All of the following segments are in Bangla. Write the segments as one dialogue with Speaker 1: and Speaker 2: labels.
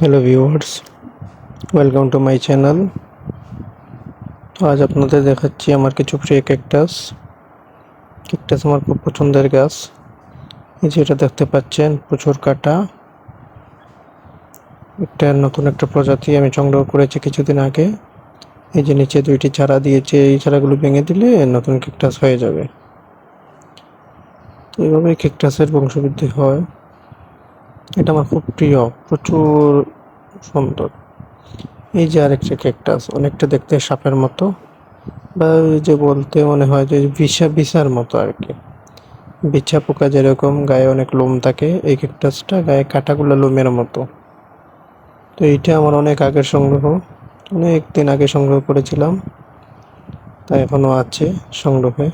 Speaker 1: Hello viewers welcome to my channel আজ আপনাদের দেখাচ্ছি আমার কিছু প্রিয় ক্যাকটাস ক্যাকটাস আমার খুব পছন্দের গাছ। এই যে এটা দেখতে পাচ্ছেন, প্রচুর কাটা। একটা নতুন একটা প্রজাতি, আমি সংগ্রহ করেছি কিছুদিন আগে। এই যে নিচে দুইটি চারা দিয়েছে, এই চারাগুলো ভেঙে দিলে নতুন ক্যাকটাস হয়ে যাবে। এইভাবে ক্যাকটাসের বংশবৃদ্ধি হয়। এটা আমার খুব প্রিয়, প্রচুর সুন্দর। এই যে আরেকটা ক্যাকটাস অনেকটা দেখতে সাপের মতো, বা যে বলতে মনে হয় যে বিছা বিছার মতো আর কি। বিছা পোকা যেরকম, গায়ে অনেক লোম থাকে, এই ক্যাকটাসটা গায়ে কাটাগুলো লোমের মতো। তো এইটা আমার অনেক আগের সংগ্রহ, অনেক দিন আগে সংগ্রহ করেছিলাম, তা এখনও আছে সংগ্রহে।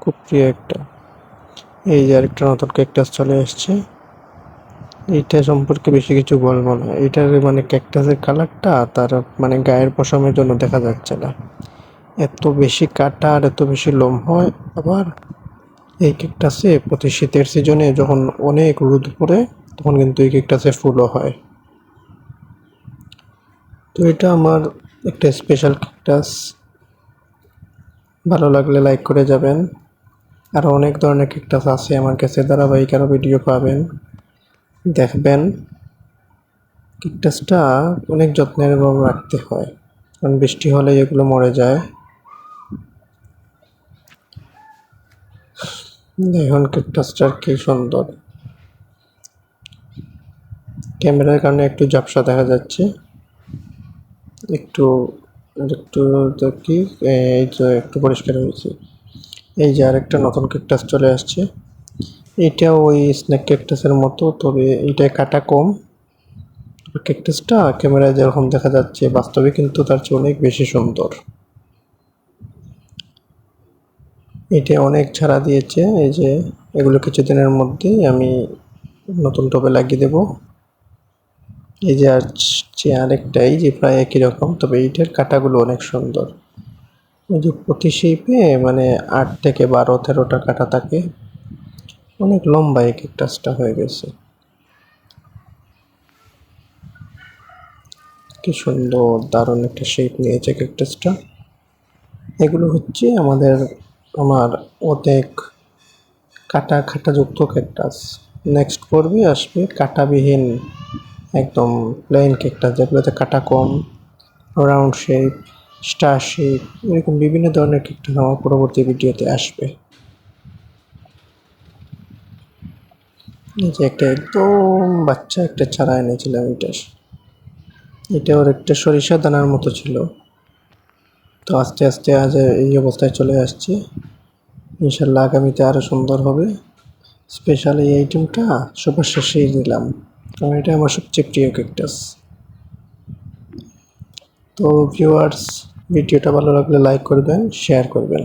Speaker 1: খুব প্রিয় একটা। এই যে আরেকটা নতুন ক্যাকটাস চলে এসছে। এইটা সম্পর্কে বেশি কিছু বলব না। এটার মানে ক্যাকটাসের কালারটা তার মানে গায়ের পশমের জন্য দেখা যাচ্ছে না। এত বেশি কাটা আর এত বেশি লোম হয়, আবার এই ক্যাকটাসে প্রতি শীতের সিজনে যখন অনেক রোদ পড়ে, তখন কিন্তু এই ক্যাকটাসে ফুলও হয়। তো এটা আমার একটা স্পেশাল ক্যাকটাস ভালো লাগলে লাইক করে যাবেন। আরও অনেক ধরনের ক্যাকটাস আছে আমার কাছে, ধারাবাহিক আরও ভিডিও পাবেন। দেখবেন ক্যাকটাসটা অনেক যত্নের এবং রাখতে হয়। কারণ বৃষ্টি হলে এগুলো মরে যায়। দেখুন ক্যাকটাসটার কি সুন্দর। ক্যামেরার কারণে একটু ঝাপসা দেখা যাচ্ছে। একটু একটু কি, এই যে একটু পরিষ্কার হয়েছে। এই যে আরেকটা নতুন ক্যাকটাস চলে আসছে। এটাও ওই স্নেক ক্যাকটাসের মতো, তবে এইটায় কাটা কম। ক্যাকটাসটা ক্যামেরায় যেরকম দেখা যাচ্ছে, বাস্তবে কিন্তু তার চেয়ে অনেক বেশি সুন্দর। এটা অনেক ছাড়া দিয়েছে, এই যে এগুলো কিছুদিনের মধ্যেই আমি নতুন টবে লাগিয়ে দেব। এই যে আসছে আরেকটাই যে প্রায় একই রকম, তবে এইটার কাটাগুলো অনেক সুন্দর। এই যে প্রতি শেপে মানে আট থেকে বারো, তেরোটা কাটা থাকে। অনেক লম্বা এই ক্যাকটাসটা হয়ে গেছে। কি সুন্দর, দারুণ একটা শেপ নিয়েছে ক্যাকটাসটা এগুলো হচ্ছে আমাদের, আমার অনেক কাটা খাটাযুক্ত ক্যাকটাস নেক্সট পর্বে আসবে কাটাবিহীন, একদম প্লেন ক্যাকটাস যেগুলোতে কাটা কম রাউন্ড শেপ স্টার শেপ এরকম বিভিন্ন ধরনের ক্যাকটাস আমার পরবর্তী ভিডিওতে আসবে এই যে একটা একদম বাচ্চা একটা চারা এনেছিলাম এটা। এটা ওর একটা সরিষা দানার মতো ছিল। তো আস্তে আস্তে আজ এই অবস্থায় চলে আসছে। ইনশাল্লাহ আগামীতে আরও সুন্দর হবে। স্পেশাল এই আইটেমটা সবার শেষেই দিলাম। কারণ এটা আমার সবচেয়ে প্রিয় ক্যাকটাস তো ভিউয়ার্স ভিডিওটা ভালো লাগলে লাইক করবেন শেয়ার করবেন।